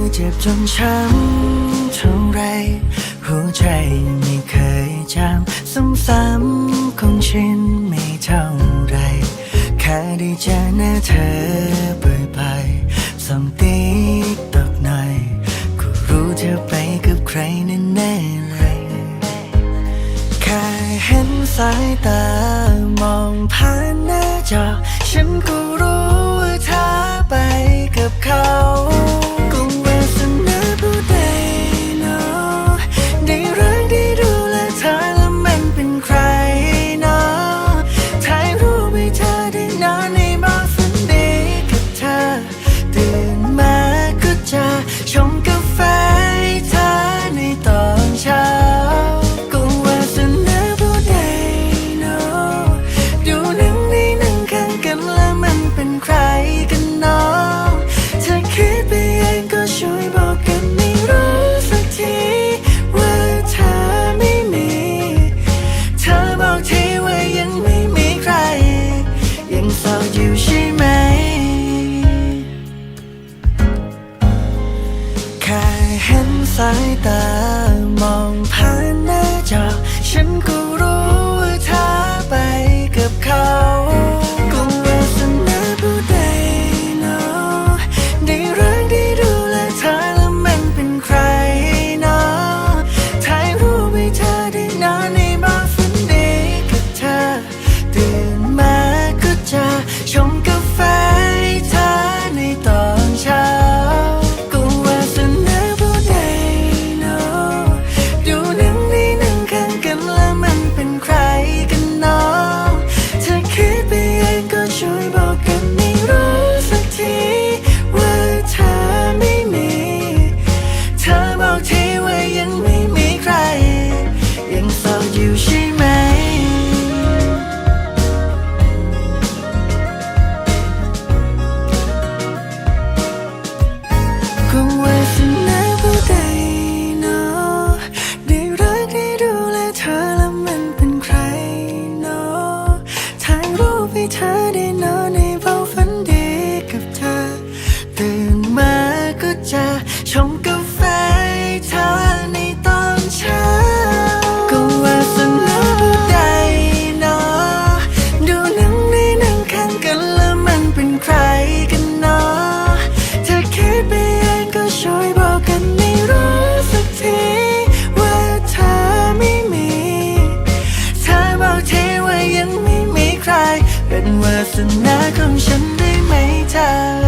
ยเจ็บจนช้ำเท่าไร หัวใจไม่เคยจำซ้ำๆคงชินไม่เท่าไร แค่ได้เจอหน้าเธอบ่อยๆสองตีตอกหน่อยก็รู้เธอไปกับใครแน่เลย แค่เห็นสายตามองผ่านหน้าจอ ฉันก็รู้ว่าเธอไปกับเขา 彩蛋。 ให้เธอได้นอนในเบาฝันดีกับเธอ ตื่นมาก็จะชงกาแฟเธอในตอนเช้า ก็ว่าสนุกใดเนาะดูหนังในหนังข้างกันแล้วมันเป็นใคร สนาของฉันได้ไหมเธอ